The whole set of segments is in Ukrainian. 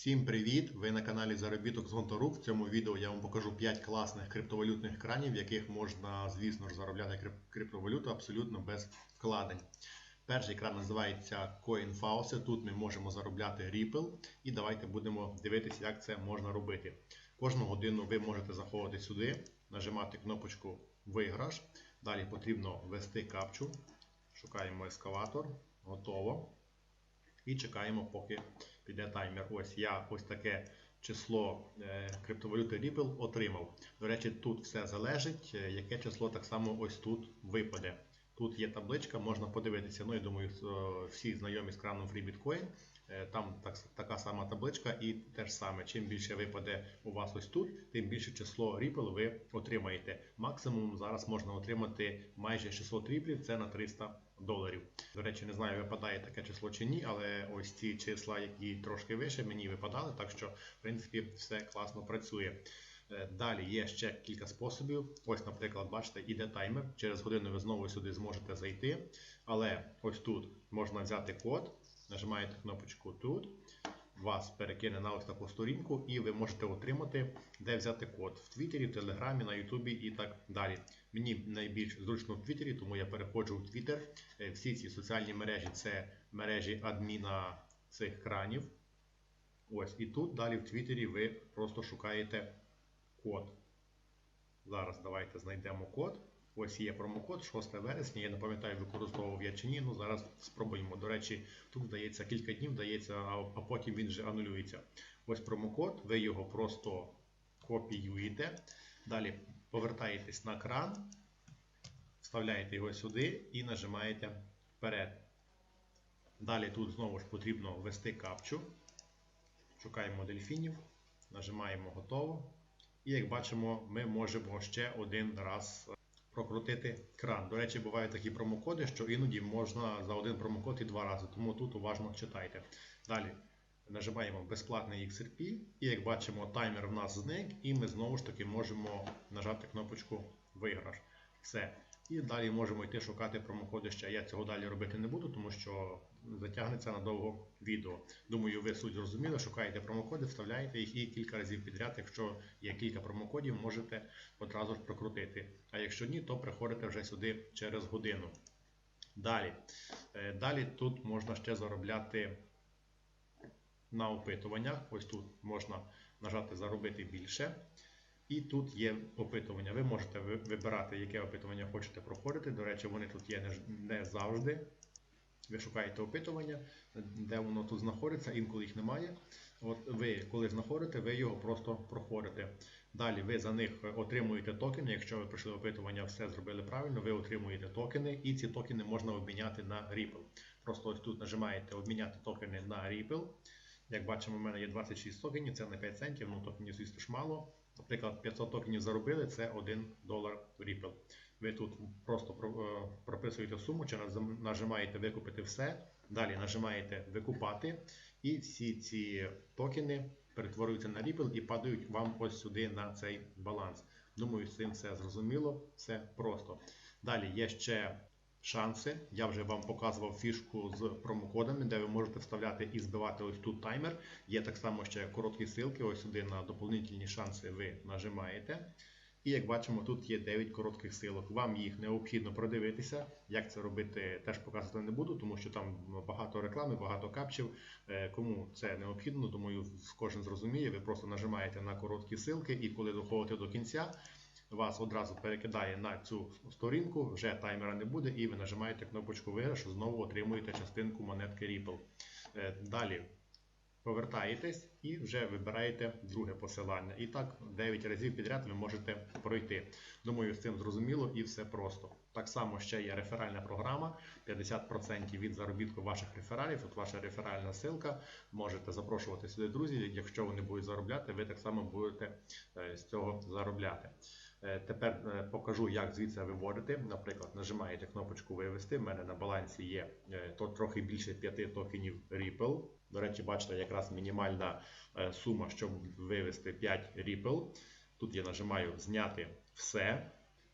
Всім привіт! Ви на каналі Заробіток з Гонторук. В цьому відео я вам покажу 5 класних криптовалютних кранів, в яких можна, звісно ж, заробляти крип- криптовалюту абсолютно без вкладень. Перший кран називається CoinFaucet. Тут ми можемо заробляти Ripple. І давайте будемо дивитися, як це можна робити. Кожну годину ви можете заходити сюди, нажимати кнопочку Виграш. Далі потрібно ввести капчу. Шукаємо ескалатор. Готово. І чекаємо, поки піде таймер. Ось я ось таке число е, криптовалюти Ripple отримав. До речі, тут все залежить, е, яке число так само ось тут випаде. Тут є табличка, можна подивитися. Ну, я думаю, всі знайомі з краном Free Bitcoin. Е, Там так, така сама табличка і те ж саме. Чим більше випаде у вас ось тут, тим більше число Ripple ви отримаєте. Максимум зараз можна отримати майже 600 ріплів, це на 300 доларів. До речі, не знаю, випадає таке число чи ні, але ось ці числа, які трошки вище, мені випадали, так що, в принципі, все класно працює. Е, Далі є ще кілька способів. Ось, наприклад, бачите, іде таймер. Через годину ви знову сюди зможете зайти. Але ось тут можна взяти код, нажимаєте кнопочку тут, вас перекине на ось таку сторінку, і ви можете отримати, де взяти код в Твіттері, в Телеграмі, на Ютубі і так далі. Мені найбільш зручно в Твіттері, тому я переходжу в Твіттер. Е, Всі ці соціальні мережі це мережі адміна цих кранів. Ось, і тут далі в Твіттері ви просто шукаєте код. Зараз давайте знайдемо код. Ось є промокод 6 вересня. Я не пам'ятаю, використовував я чи ні. Ну зараз спробуємо. До речі, тут здається кілька днів дається, а потім він вже анулюється. Ось промокод, ви його просто копіюєте. Далі повертаєтесь на кран, вставляєте його сюди і нажимаєте вперед. Далі тут знову ж потрібно ввести капчу. Шукаємо дельфінів, нажимаємо готово. І як бачимо, ми можемо ще один раз прокрутити кран. До речі, бувають такі промокоди, що іноді можна за один промокод і два рази, тому тут уважно читайте. Далі нажимаємо безплатний XRP, і як бачимо, таймер в нас зник, і ми знову ж таки можемо нажати кнопочку Виграш. Все. І далі можемо йти шукати промокоди ще. Я цього далі робити не буду, тому що затягнеться надовго відео. Думаю, ви суть зрозуміли, шукаєте промокоди, вставляєте їх і кілька разів підряд. Якщо є кілька промокодів, можете одразу ж прокрутити. А якщо ні, то приходите вже сюди через годину. Далі. Е, Далі тут можна ще заробляти на опитуваннях. Ось тут можна нажати Заробити більше. І тут є опитування. Ви можете вибирати, яке опитування хочете проходити. До речі, вони тут є не завжди. Ви шукаєте опитування, де воно тут знаходиться, інколи їх немає. От ви, коли знаходите, ви його просто проходите. Далі ви за них отримуєте токени. Якщо ви пройшли опитування, все зробили правильно, ви отримуєте токени, і ці токени можна обміняти на Ripple. Просто ось тут нажимаєте обміняти токени на Ripple. Як бачимо, у мене є 26 токенів, це на 5 центів, ну токенів, звісно ж мало. Наприклад, 500 токенів заробили, це 1 долар Ripple. Ви тут просто е, прописуєте суму, чи нажимаєте викупити все, далі нажимаєте викупати, і всі ці токени перетворюються на Ripple і падають вам ось сюди на цей баланс. Думаю, з цим все зрозуміло, все просто. Далі є ще шанси. Я вже вам показував фішку з промокодами, де ви можете вставляти і збивати ось тут таймер. Є так само ще короткі ссылки, ось сюди на доповнительні шанси ви нажимаєте. І як бачимо, тут є 9 коротких силок. Вам їх необхідно продивитися. Як це робити, теж показувати не буду, тому що там багато реклами, багато капчів. Е, Кому це необхідно, думаю, кожен зрозуміє. Ви просто нажимаєте на короткі силки, і коли доходите до кінця, вас одразу перекидає на цю сторінку, вже таймера не буде, і ви нажимаєте кнопочку виграш, знову отримуєте частинку монетки Ripple. Е, Далі повертаєтесь і вже вибираєте друге посилання. І так 9 разів підряд ви можете пройти. Думаю, з цим зрозуміло і все просто. Так само ще є реферальна програма. 50% від заробітку ваших рефералів. От ваша реферальна ссылка. Можете запрошувати сюди друзів. Якщо вони будуть заробляти, ви так само будете е, з цього заробляти. Е, Тепер е, покажу, як звідси виводити. Наприклад, нажимаєте кнопочку Вивести. У мене на балансі є то трохи більше 5 токенів Ripple. До речі, бачите, якраз мінімальна сума, щоб вивести 5 Ripple. Тут я нажимаю Зняти все.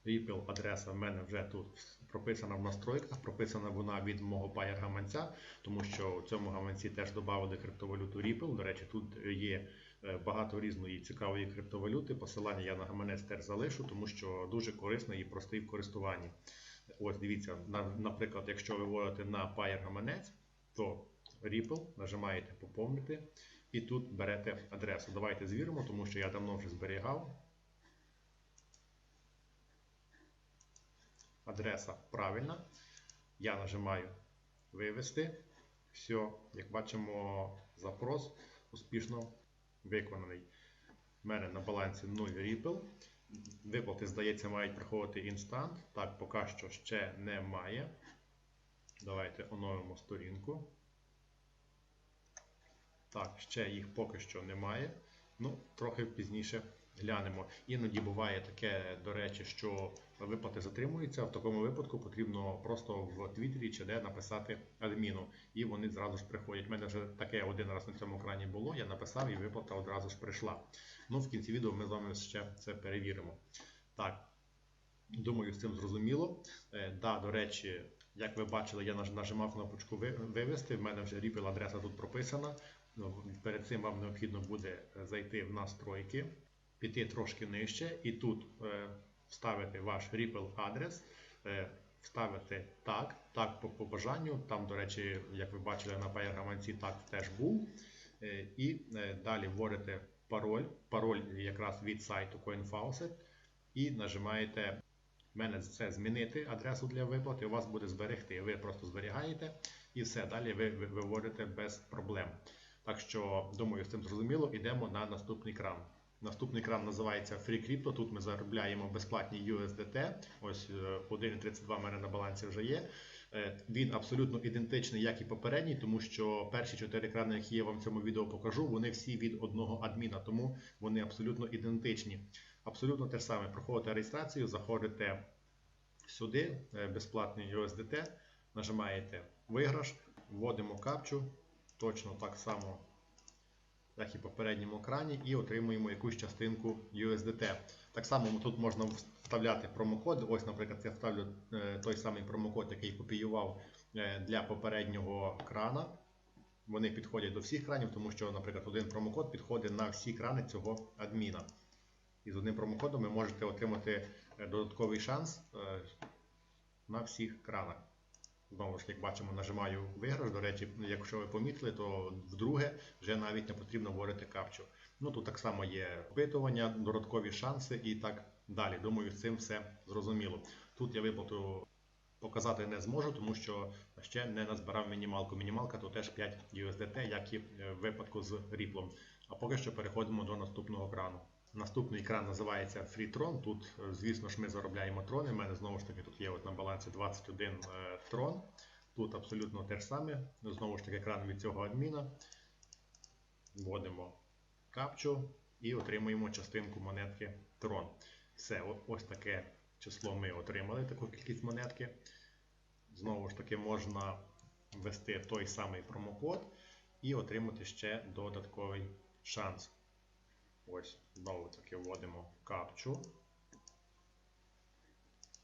Ripple адреса в мене вже тут прописана в настройках, прописана вона від мого Payer гаманця, тому що в цьому гаманці теж додали криптовалюту Ripple. До речі, тут є е, багато різної цікавої криптовалюти. Посилання я на гаманець теж залишу, тому що дуже корисний і простий в користуванні. Ось дивіться, на- наприклад, якщо ви вводите на Payer гаманець, то Ripple нажимаєте поповнити і тут берете адресу. Давайте звіримо, тому що я давно вже зберігав. Адреса правильна. Я нажимаю вивести. Все, як бачимо, запрос успішно виконаний. У мене на балансі 0 Ripple. Виплати, здається, мають приходити інстант. Так, поки що ще немає. Давайте оновимо сторінку. Так, ще їх поки що немає. Ну, трохи пізніше глянемо. Іноді буває таке, до речі, що виплати затримуються. В такому випадку потрібно просто в Твіттері чи де написати адміну, і вони зразу ж приходять. У мене вже таке один раз на цьому екрані було. Я написав і виплата одразу ж прийшла. Ну, в кінці відео ми з вами ще це перевіримо. Так, думаю, з цим зрозуміло. Е, да, до речі, як ви бачили, я нажимав кнопочку вивести. В мене вже Ripple адреса тут прописана. Перед цим вам необхідно буде зайти в настройки, піти трошки нижче і тут е, вставити ваш Ripple адрес, е, вставити так, так по, бажанню. Там, до речі, як ви бачили на Payer так теж був. Е, і далі вводите пароль, пароль якраз від сайту CoinFaucet і нажимаєте мене це змінити адресу для виплати, у вас буде зберегти. Ви просто зберігаєте і все, далі ви ви- виводите без проблем. Так що, думаю, з цим зрозуміло, йдемо на наступний кран. Наступний кран називається Free Crypto. Тут ми заробляємо безплатні USDT. Ось е, 1,32 в мене на балансі вже є. Е, Він абсолютно ідентичний, як і попередній, тому що перші чотири крани, які я вам в цьому відео покажу, вони всі від одного адміна, тому вони абсолютно ідентичні. Абсолютно те ж саме. Проходите реєстрацію, заходите сюди, е, безплатний USDT, нажимаєте виграш, вводимо капчу, точно так само, як і в попередньому екрані, і отримуємо якусь частинку USDT. Так само тут можна вставляти промокод. Ось, наприклад, я вставлю е, той самий промокод, який копіював е, для попереднього крана. Вони підходять до всіх кранів, тому що, наприклад, один промокод підходить на всі крани цього адміна. І з одним промокодом ви можете отримати е, додатковий шанс на всіх кранах. Знову ж, як бачимо, нажимаю виграш. До речі, якщо ви помітили, то вдруге вже навіть не потрібно вводити капчу. Ну тут так само є опитування, додаткові шанси і так далі. Думаю, з цим все зрозуміло. Тут я виплату показати не зможу, тому що ще не назбирав мінімалку. Мінімалка то теж 5 USDT, як і е, в випадку з Ripple. А поки що переходимо до наступного крану. Наступний екран називається FreeTron. Тут, е, звісно ж, ми заробляємо трони. У мене знову ж таки тут є от на балансі 21 е, трон. Тут абсолютно те ж саме. Знову ж таки, екран від цього адміна. Вводимо капчу і отримуємо частинку монетки трон. Все, ось таке число ми отримали, таку кількість монетки. Знову ж таки, можна ввести той самий промокод і отримати ще додатковий шанс. Ось, знову таки вводимо капчу.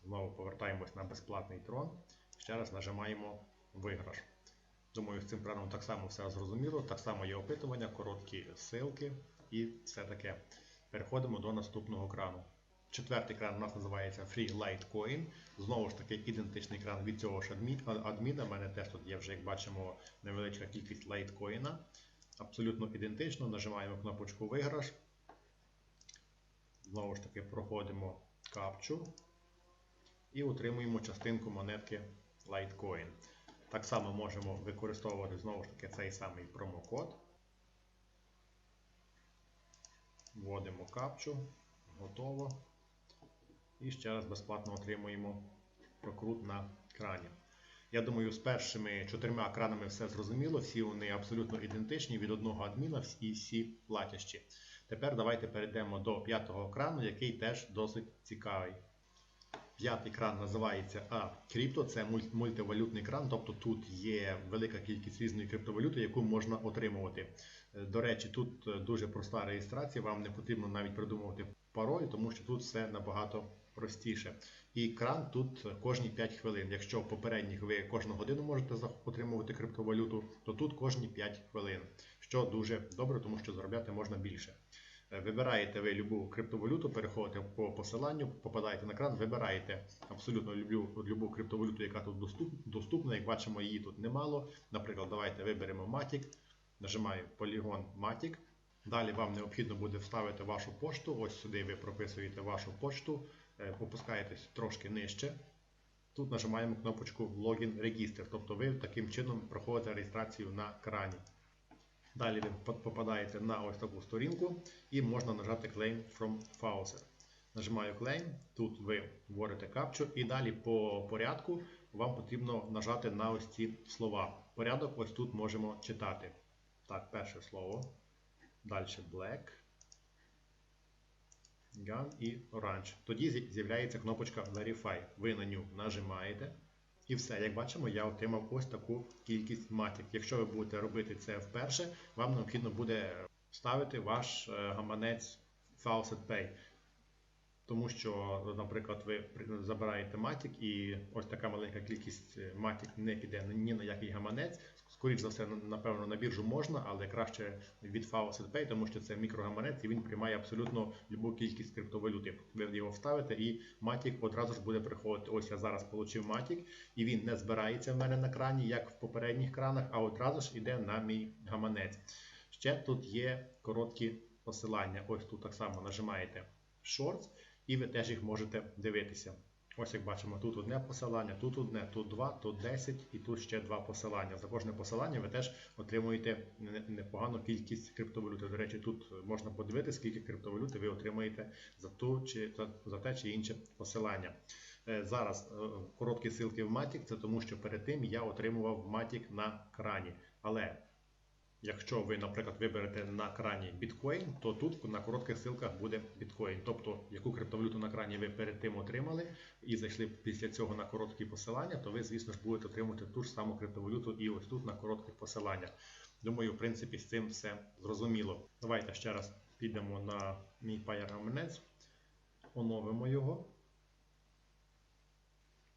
Знову повертаємось на безплатний трон. Ще раз нажимаємо виграш. Думаю, з цим краном так само все зрозуміло. Так само є опитування, короткі ссылки і все таке. Переходимо до наступного крану. Четвертий кран у нас називається Free Litecoin. Знову ж таки, ідентичний кран від цього ж адміна. У мене теж тут є вже, як бачимо, невеличка кількість лайткоїна. Абсолютно ідентично. Нажимаємо кнопочку виграш. Знову ж таки, проходимо капчу і отримуємо частинку монетки Litecoin. Так само можемо використовувати знову ж таки цей самий промокод. Вводимо капчу. Готово. І ще раз безплатно отримуємо прокрут на крані. Я думаю, з першими чотирма кранами все зрозуміло. Всі вони абсолютно ідентичні від одного адміна і всі платящі. Тепер давайте перейдемо до п'ятого крану, який теж досить цікавий. П'ятий кран називається А Крипто, це мультивалютний кран, тобто тут є велика кількість різної криптовалюти, яку можна отримувати. Е, До речі, тут е, дуже проста реєстрація, вам не потрібно навіть придумувати пароль, тому що тут все набагато простіше. І кран тут кожні 5 хвилин. Якщо в попередніх ви кожну годину можете отримувати криптовалюту, то тут кожні 5 хвилин, що дуже добре, тому що заробляти можна більше. Е, Вибираєте ви любу криптовалюту, переходите по посиланню, попадаєте на кран, вибираєте абсолютно любу, любу криптовалюту, яка тут доступ, доступна. Як бачимо, її тут немало. Наприклад, давайте виберемо Matic, нажимаю Polygon Matic. Далі вам необхідно буде вставити вашу пошту. Ось сюди ви прописуєте вашу пошту, е, опускаєтесь трошки нижче. Тут нажимаємо кнопочку Login Register, тобто ви таким чином проходите реєстрацію на крані. Далі ви попадаєте на ось таку сторінку і можна нажати Claim from Faucet. Нажимаю Claim, тут ви вводите капчу і далі по порядку вам потрібно нажати на ось ці слова. Порядок ось тут можемо читати. Так, перше слово. Далі Black, Gun і Orange. Тоді з'являється кнопочка Verify. Ви на нього нажимаєте. І все, як бачимо, я отримав ось таку кількість матік. Якщо ви будете робити це вперше, вам необхідно буде вставити ваш е, гаманець Faucet Pay. Тому що, наприклад, ви забираєте матік і ось така маленька кількість е, матік не піде ні на який гаманець. Скоріше за все, напевно, на біржу можна, але краще від Pay, тому що це мікрогаманець і він приймає абсолютно любу кількість криптовалюти. Ви його вставите і матік одразу ж буде приходити. Ось я зараз отримав матік, і він не збирається в мене на крані, як в попередніх кранах, а одразу ж іде на мій гаманець. Ще тут є короткі посилання. Ось тут так само нажимаєте Shorts, і ви теж їх можете дивитися. Ось як бачимо, тут одне посилання, тут одне, тут два, тут 10 і тут ще два посилання. За кожне посилання ви теж отримуєте непогану кількість криптовалюти. До речі, тут можна подивитися, скільки криптовалюти ви отримаєте за, ту чи, за, те чи інше посилання. Е, Зараз е, короткі ссылки в Matic, це тому що перед тим я отримував Matic на крані. Але Якщо ви, наприклад, виберете на крані біткоін, то тут на коротких ссылках буде біткоін. Тобто, яку криптовалюту на крані ви перед тим отримали і зайшли після цього на короткі посилання, то ви, звісно ж, будете отримувати ту ж саму криптовалюту і ось тут на коротких посиланнях. Думаю, в принципі, з цим все зрозуміло. Давайте ще раз підемо на мій Payer гаманець, оновимо його.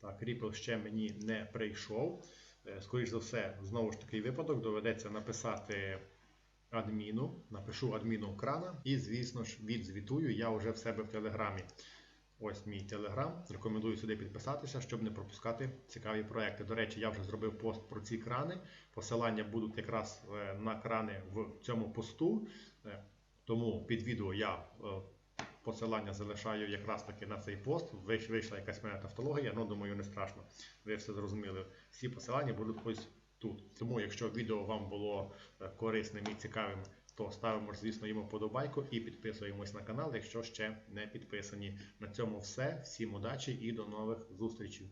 Так, Ripple ще мені не прийшов. Е, Скоріш за все, знову ж такий випадок, доведеться написати адміну, напишу адміну крана і, звісно ж, відзвітую я вже в себе в Телеграмі. Ось мій телеграм. Рекомендую сюди підписатися, щоб не пропускати цікаві проекти. До речі, я вже зробив пост про ці крани. Посилання будуть якраз е, на крани в цьому посту. Е, Тому під відео я посилання залишаю якраз таки на цей пост. Вийш- Вийшла якась моя тавтологія, ну думаю, не страшно. Ви все зрозуміли. Всі посилання будуть ось тут. Тому, якщо відео вам було е, корисним і цікавим, то ставимо, звісно, йому подобайку і підписуємось на канал, якщо ще не підписані. На цьому все. Всім удачі і до нових зустрічей.